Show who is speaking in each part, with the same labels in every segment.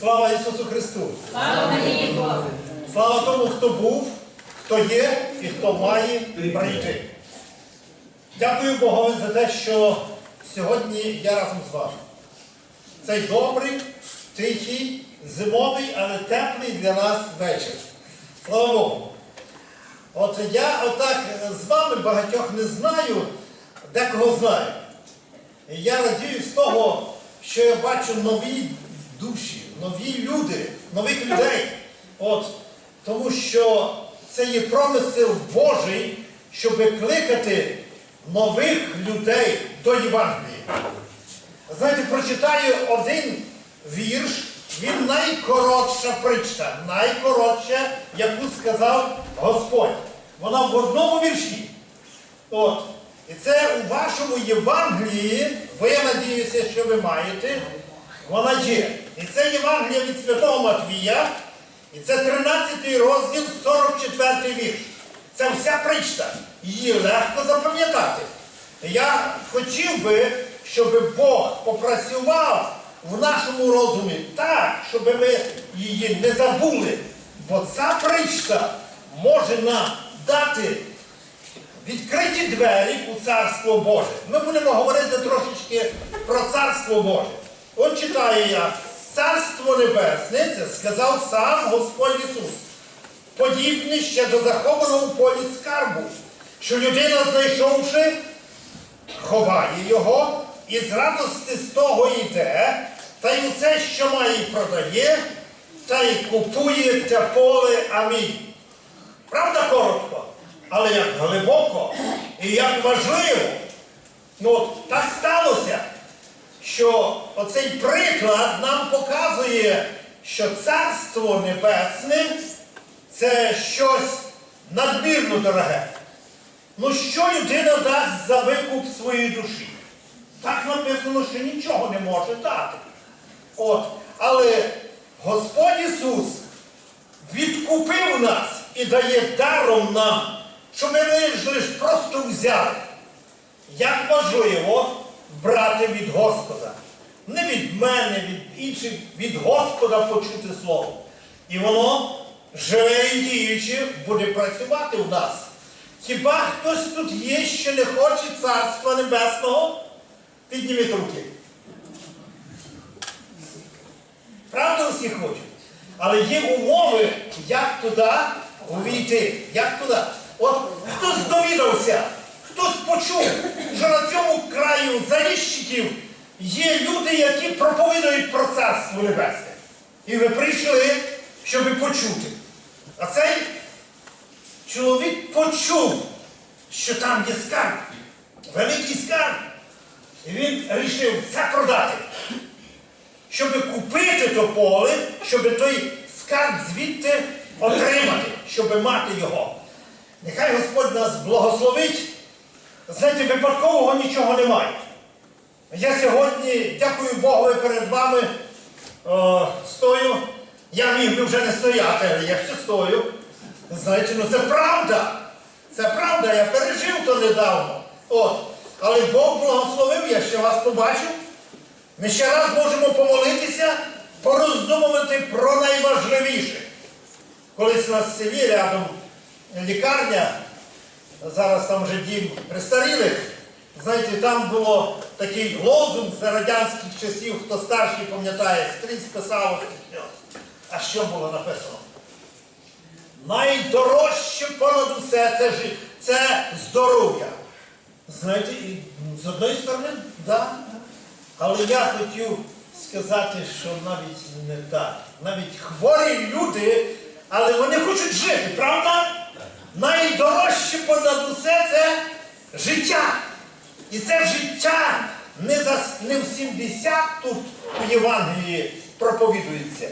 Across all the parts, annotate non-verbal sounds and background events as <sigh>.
Speaker 1: Слава Ісусу Христу!
Speaker 2: Слава Богу!
Speaker 1: Слава тому, хто був, хто є і хто має прийти. Дякую Богові за те, що сьогодні я разом з вами. Цей добрий, тихий, зимовий, але теплий для нас вечір. Слава Богу. От я отак з вами багатьох не знаю, декого знаю. І я радію з того, що я бачу нові душі, нові люди, нових людей. От, тому що це є промисел Божий, щоб кликати нових людей до Євангелії. Знаєте, прочитаю один вірш, він найкоротша притча, найкоротша, яку сказав Господь. Вона в одному вірші. От. І це у вашому Євангелії, бо я надіюся, що ви маєте, вона є. І це Євангелія від Святого Матвія, і це 13 розділ, 44 вірш. Це вся причта. Її легко запам'ятати. Я хотів би, щоб Бог попрацював в нашому розумі так, щоб ми її не забули. Бо ця причта може нам дати відкриті двері у Царство Боже. Ми будемо говорити трошечки про Царство Боже. От читаю я, Царство Небесне, це сказав сам Господь Ісус. Подібне ще до захованого в полі скарбу, що людина, знайшовши, ховає його і з радости з того йде, та й усе, що має, продає, та й купує те поле. Амінь. Правда коротко, але як глибоко і як важливо. Ну, так сталося, що оцей приклад нам показує, що Царство Небесне це щось надмірно дороге. Ну що людина дасть за викуп своєї душі? Так написано, що нічого не може дати. От. Але Господь Ісус відкупив нас і дає даром нам, щоб ми лиш просто взяли. Як важливо брати від Господа. Не від мене, від інших, від Господа почути Слово. І воно живе і діюче буде працювати в нас. Хіба хтось тут є, що не хоче Царства Небесного? Підніміть руки. Правда всі хочуть? Але є умови, як туди увійти. Як туди? От хтось довідався, хтось почув, що на цьому краю заліщиків є люди, які проповідують про Царство Небесне. І ви прийшли, щоб почути. А цей чоловік почув, що там є скарб, великий скарб. І він вирішив це продати щоб купити то поле, щоб той скарб звідти отримати, щоб мати його. Нехай Господь нас благословить. Знаєте, випадкового нічого немає. Я сьогодні, дякую Богу, перед вами о, стою. Я міг би вже не стояти, але я ще стою. Знаєте, ну це правда. Це правда, я пережив то недавно. От. Але Бог благословив, я ще вас побачив. Ми ще раз можемо помолитися, пороздумувати про найважливіше. Колись у нас в селі рядом лікарня, зараз там вже дім престарілих. Знаєте, там було такий лозунг за радянських часів, хто старший пам'ятає, скрізь писав. А що було написано? Найдорожче понад усе це, здоров'я. Знаєте, з одної сторони, так. Але я хотів сказати, що навіть не так. Навіть хворі люди, але вони хочуть жити, правда? Найдорожче понад усе це життя. І це життя не, за, не в 70 тут у Євангелії проповідується,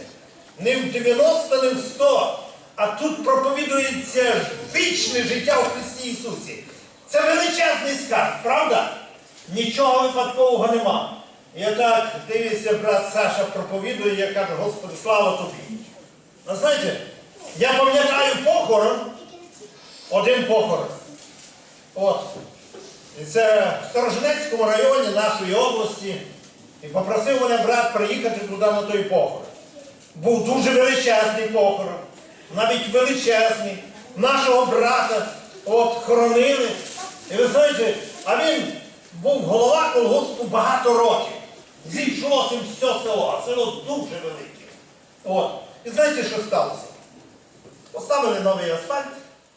Speaker 1: не в 90, не в 100, а тут проповідується вічне життя у Христі Ісусі. Це величезний скарб, правда? Нічого випадкового нема. Я так дивлюся, брат Саша проповідує, я кажу, Господи, слава тобі. А знаєте, я пам'ятаю похорон, один похорон. От. І це в Сторожинецькому районі нашої області. І попросив мене брат приїхати туди на той похорон. був дуже величезний похорон, навіть величезний. Нашого брата от хоронили. І ви знаєте, а він був голова колгоспу багато років. Зійшлося все село, а село дуже велике. От. І знаєте, що сталося? Поставили новий асфальт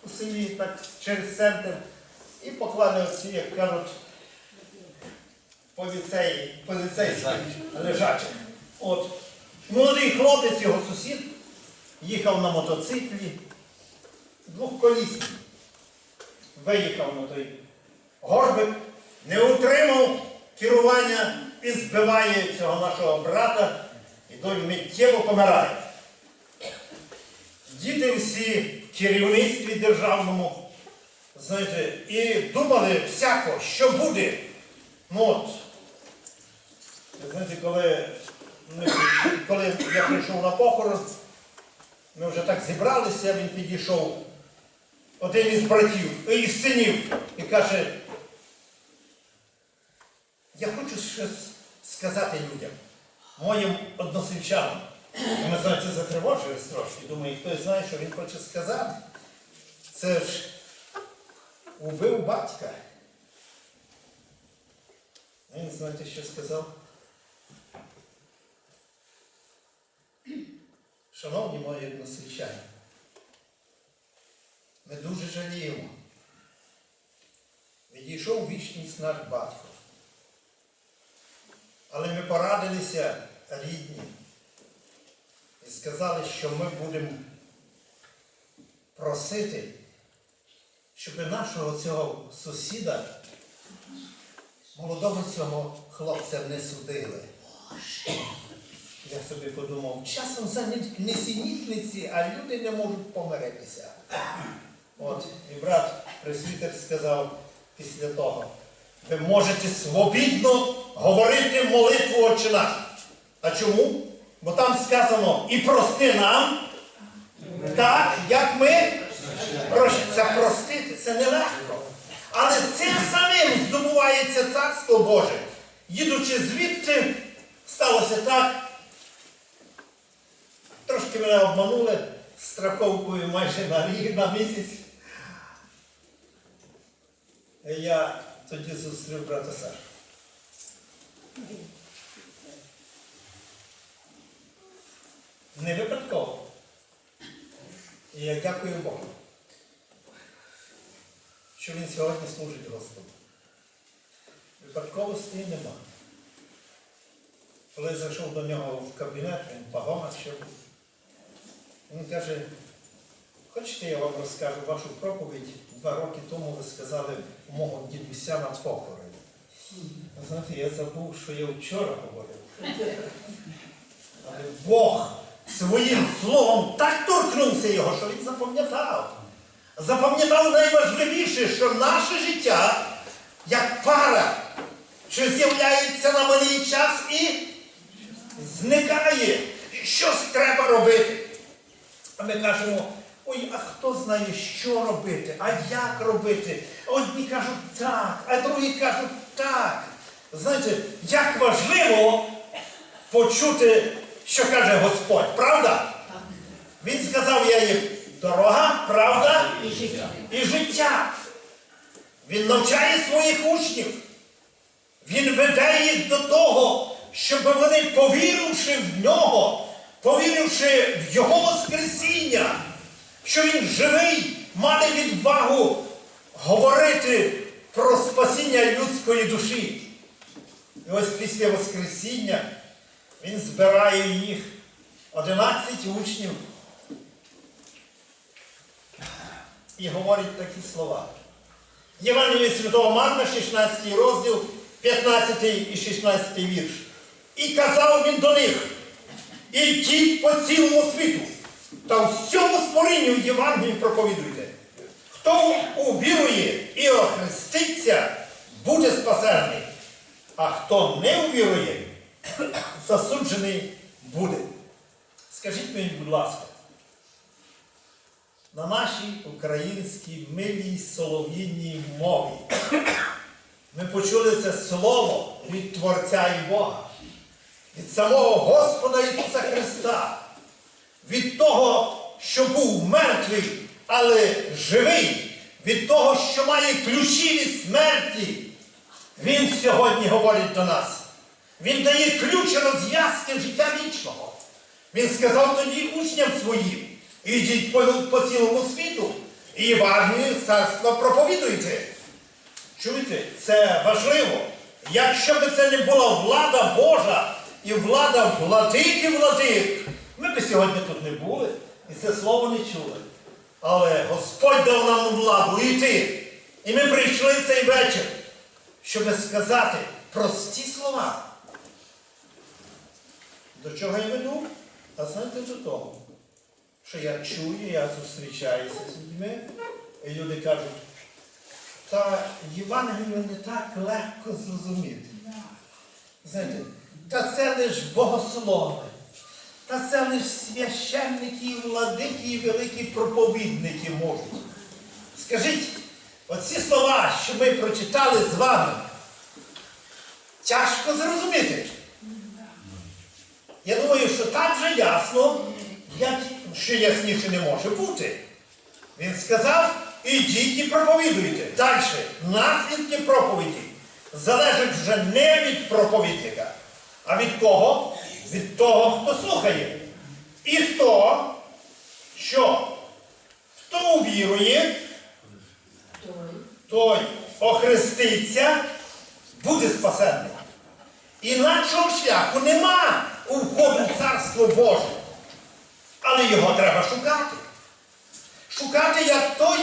Speaker 1: у селі, так, через центр, і поклали оці, як кажуть, поліцеї, поліцейських лежачих. От. Молодий хлопець, його сусід, їхав на мотоциклі, двохколісний. Виїхав на той горбик, не утримав керування і збиває цього нашого брата, і той миттєво помирає. Діти всі керівництві державному, знаєте, і думали всяко, що буде. Ну от, знаєте, коли, ми, коли я прийшов на похорон, ми вже так зібралися, він підійшов, один із братів, е, із синів, і каже, я хочу щось сказати людям, моїм односельчанам. Ми знаєте, затривожились трошки. Думаю, хтось знає, що він хоче сказати. Це ж убив батька. Він знаєте, що сказав? Шановні мої односельчани, ми дуже жаліємо. Відійшов вічність наш батько. Але ми порадилися рідні і сказали, що ми будемо просити, щоб нашого цього сусіда, молодого цього хлопця не судили. Я собі подумав, часом за не- несенітниці, а люди не можуть помиритися. От, і брат пресвітер сказав після того, ви можете свобідно говорити молитву Отче наш. А чому? Бо там сказано і прости нам, так, як ми прощаємо. Це простити, це нелегко. Але цим самим здобувається Царство Боже. Їдучи звідти, сталося так. Трошки мене обманули страховкою майже на рік, на місяць. Я тоді зустрів брата Сашу. Не випадково. І я дякую Богу, що він сьогодні служить Господу. Випадковості нема. Коли зайшов до нього в кабінет, він пагона ще був. Він каже, хочете, я вам розкажу вашу проповідь два роки тому ви сказали мого дідуся на похороні. Знаєте, я забув, що я вчора говорив. Але Бог своїм словом так торкнувся його, що він запам'ятав. Запам'ятав найважливіше, що наше життя як пара, що з'являється на малий час і зникає. Щось треба робити. А ми кажемо, ой, а хто знає, що робити, а як робити? Одні кажуть так, а другі кажуть так. Знаєте, як важливо почути, що каже Господь, правда? Він сказав, я є дорога, правда
Speaker 2: І життя.
Speaker 1: і життя. Він навчає своїх учнів. Він веде їх до того, щоб вони, повіривши в нього, повіривши в Його Воскресіння, що Він живий, мали відвагу говорити про спасіння людської душі. І ось після Воскресіння він збирає їх 11 учнів і говорить такі слова. Євангеліє Святого Марка, 16 розділ, 15 і 16 вірш. І казав він до них, ідіть по цілому світу та всьому створінню Євангелії проповідуйте. Хто увірує і охреститься, буде спасений, а хто не увірує, <coughs> засуджений буде. Скажіть мені, будь ласка, на нашій українській милій солов'їній мові. Ми почули це слово від Творця і Бога, від самого Господа Ісуса Христа. від того, що був мертвий, але живий, від того, що має ключі від смерті. Він сьогодні говорить до нас. Він дає ключ розв'язки життя вічного. Він сказав тоді учням своїм, ідіть по, по цілому світу і Євангелію царства проповідуйте. Чуєте, це важливо. Якщо б це не була влада Божа і влада владики владик, ми б сьогодні тут не були і це слово не чули. Але Господь дав нам владу йти. І ми прийшли цей вечір, щоб сказати прості слова. До чого я веду? А знаєте до того, що я чую, я зустрічаюся з людьми, і люди кажуть, та Євангелію не так легко зрозуміти. Знаєте, та це лиш богослови, та це лиш священники, і владики і великі проповідники можуть. Скажіть, оці слова, що ми прочитали з вами, тяжко зрозуміти. Я думаю, що так же ясно, як ще ясніше не може бути. Він сказав, ідіть і проповідуйте. Далі, наслідки проповіді залежать вже не від проповідника, а від кого? Від того, хто слухає. І хто, що? Хто увірує, той охреститься, буде спасенним. Інакшого шляху нема у входу в Царство Боже. Але його треба шукати. Шукати як той,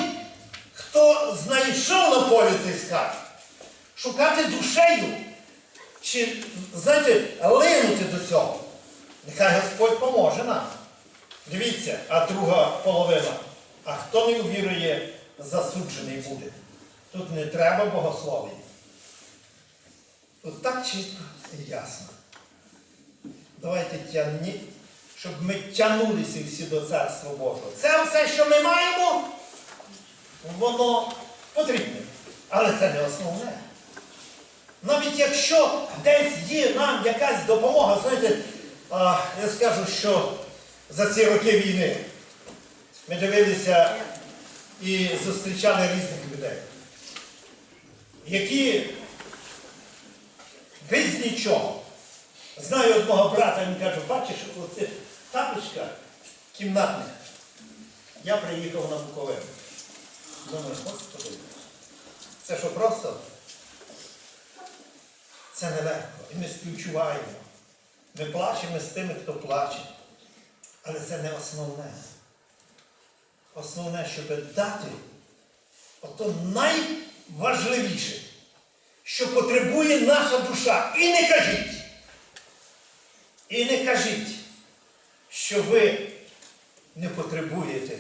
Speaker 1: хто знайшов на полі цей скарб. Шукати душею. Чи, знаєте, линути до цього. Нехай Господь поможе нам. Дивіться, а друга половина. А хто не увірує, засуджений буде. Тут не треба богослов'я. Тут так чітко і ясно. Давайте тягні, щоб ми тягнулися всі до Царства Божого. Це все, що ми маємо, воно потрібне. Але це не основне. Навіть якщо десь є нам якась допомога, знаєте, а, я скажу, що за ці роки війни ми дивилися і зустрічали різних людей, які без нічого. Знаю одного брата, він каже, бачиш, оце тапочка кімнатна. Я приїхав на Буковину. Думаю, господи, це що просто? Це нелегко. І ми співчуваємо. Ми плачемо з тими, хто плаче. Але це не основне. Основне, щоб дати ото найважливіше, що потребує наша душа. І не кажіть. І не кажіть, що ви не потребуєте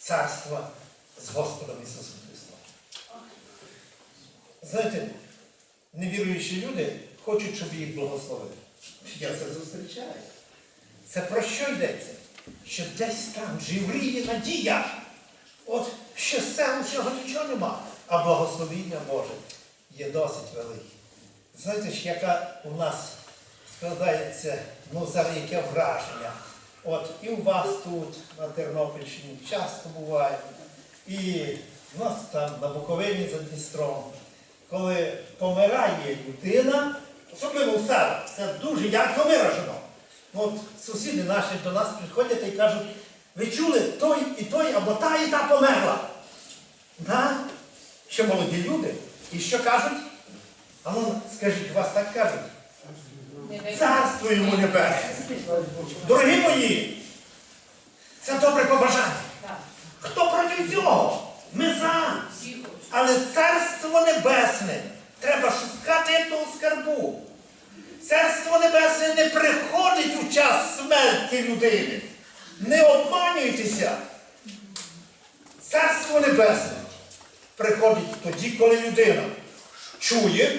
Speaker 1: царства з Господом Ісусом Христом. Знаєте, невіруючі люди хочуть, щоб їх благословили. Я це зустрічаю. Це про що йдеться? Що десь там живріє надія. От що з цього нічого нема. А благословіння Боже є досить велике. Знаєте ж, яка у нас складається, ну, зараз яке враження. От і у вас тут, на Тернопільщині, часто буває, і в нас там на Буковині за Дністром, коли помирає людина, особливо в селах, це дуже ярко виражено. От сусіди наші до нас приходять і кажуть, ви чули, той і той, або та і та померла. Да? Ще молоді люди. І що кажуть? А ну скажіть, вас так кажуть? Царство йому небесне. Дорогі мої, це добре побажання. Хто проти цього? Ми за. Але царство небесне треба шукати того скарбу. Царство небесне не приходить у час смерті людини. Не обманюйтеся. Царство небесне приходить тоді, коли людина чує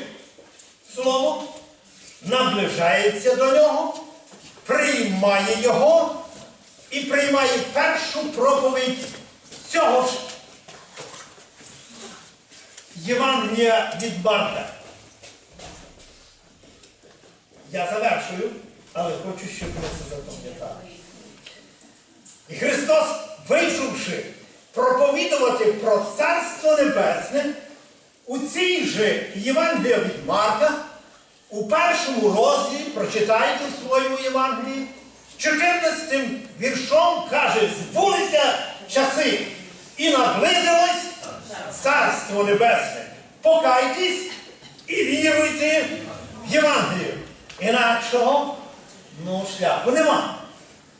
Speaker 1: слово, наближається до нього, приймає його і приймає першу проповідь цього ж Євангелія від Марка. Я завершую, але хочу, щоб ми це запам'ятали. Христос, вийшовши проповідувати про Царство Небесне, у цій же Євангелії від Марка, у першому розділі, прочитайте в своєму Євангелії, 14 віршом каже, збулися часи і наблизилось Царство Небесне. Покайтесь і віруйте в Євангелію. Інакшого ну, шляху нема,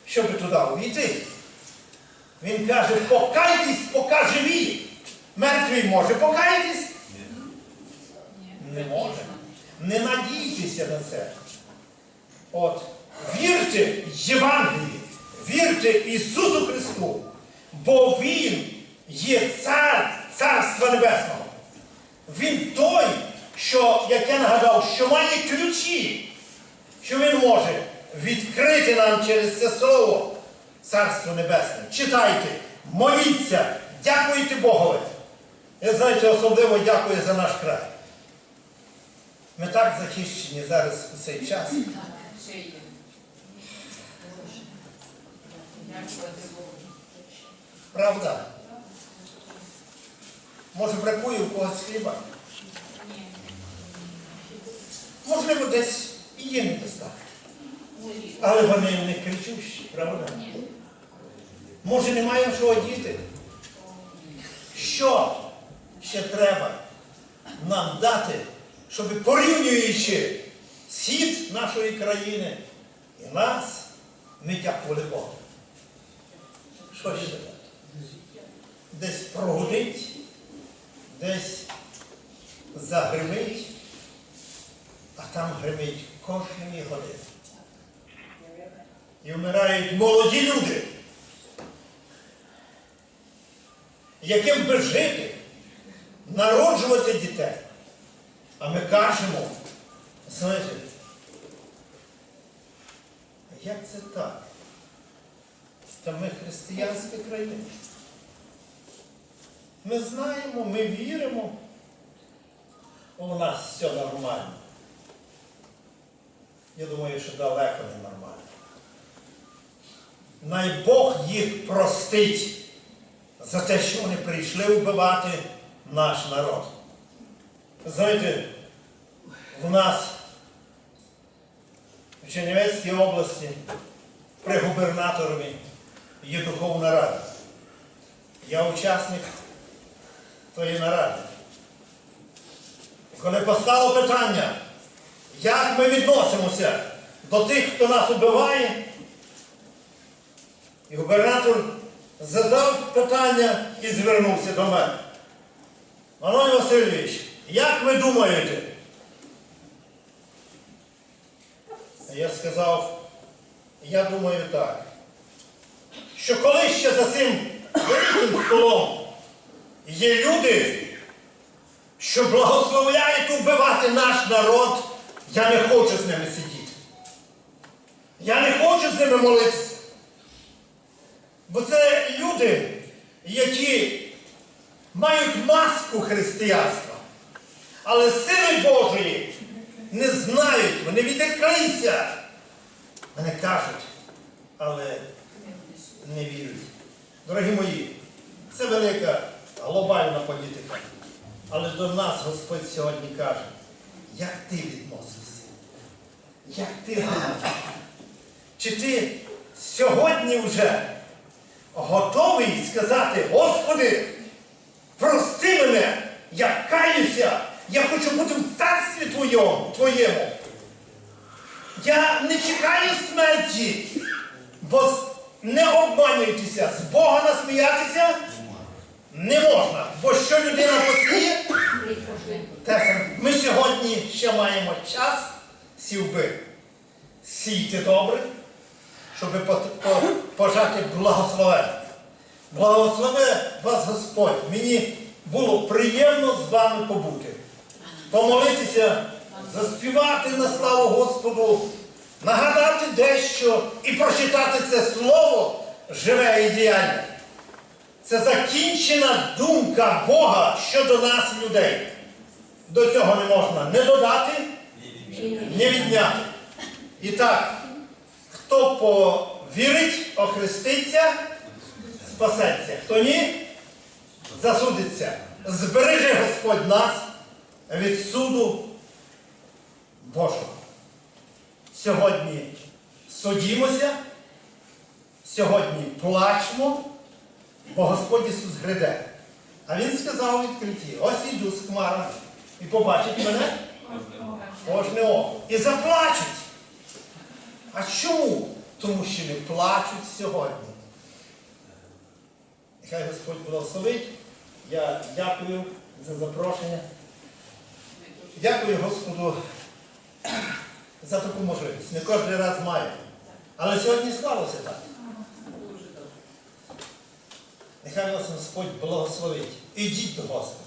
Speaker 1: щоб туди увійти. Він каже, покайтесь, поки живі. Мертвий може покаятись? Не може. Не надійтеся на це. От, вірте Євангелії, вірте Ісусу Христу, бо Він є цар Царства Небесного. Він той, що, як я нагадав, що має ключі, що він може відкрити нам через це слово Царство Небесне. Читайте, моліться, дякуйте Богові. Я знаєте, особливо дякую за наш край. Ми так захищені зараз у цей час. Правда? Може, бракує у когось хліба? Можливо, десь і є недостаток.
Speaker 2: Ні.
Speaker 1: Але вони не кричущі, правда? Може, не маємо що одіти? Що ще треба нам дати, щоб порівнюючи схід нашої країни і нас, ми дякували Богу? Що ще дати? Десь прогудить, десь загримить, а там гримить кожної години. І вмирають молоді люди. яким би жити, народжувати дітей. А ми кажемо, знаєте, як це так? Та ми християнська країна. Ми знаємо, ми віримо. У нас все нормально. Я думаю, що далеко не нормально. Най Бог їх простить за те, що вони прийшли вбивати наш народ. Знаєте, в нас в Чернівецькій області при губернаторові є духовна рада. Я учасник тої наради. Коли постало питання, як ми відносимося до тих, хто нас убиває, і губернатор задав питання і звернувся до мене. Анатолій Васильович, як ви думаєте? Я сказав, я думаю так, що коли ще за цим великим столом є люди, що благословляють убивати наш народ, я не хочу з ними сидіти. Я не хочу з ними молитися. Бо це люди, які мають маску християнства, але сили Божої не знають, вони відреклися. Вони кажуть, але не вірять. Дорогі мої, це велика глобальна політика. Але до нас Господь сьогодні каже, як ти відносишся? Як ти думаєш? Чи ти сьогодні вже готовий сказати, Господи, прости мене, я каюся, я хочу бути в царстві Твоєму, Твоєму. Я не чекаю смерті, бо не обманюйтеся, з Бога насміятися не можна. Бо що людина саме. Ми сьогодні ще маємо час сів би сійте добре, щоб по- по- пожати благословення. Благослови вас Господь. Мені було приємно з вами побути. Помолитися, заспівати на славу Господу, нагадати дещо і прочитати це слово живе і діяльне. Це закінчена думка Бога щодо нас, людей. До цього не можна не додати, не відняти. І так, хто повірить, охреститься, спасеться. Хто ні, засудиться. Збереже Господь нас від суду Божого. Сьогодні судімося, сьогодні плачмо, бо Господь Ісус гряде. А Він сказав у відкритті, ось іду з хмарами і побачить мене кожне око. І заплачуть. А чому? Тому що не плачуть сьогодні. Нехай Господь благословить. Я дякую за запрошення. Дякую Господу за таку можливість. Не кожен раз маю. Але сьогодні склалося так. Нехай вас Господь благословить. Ідіть до Господа.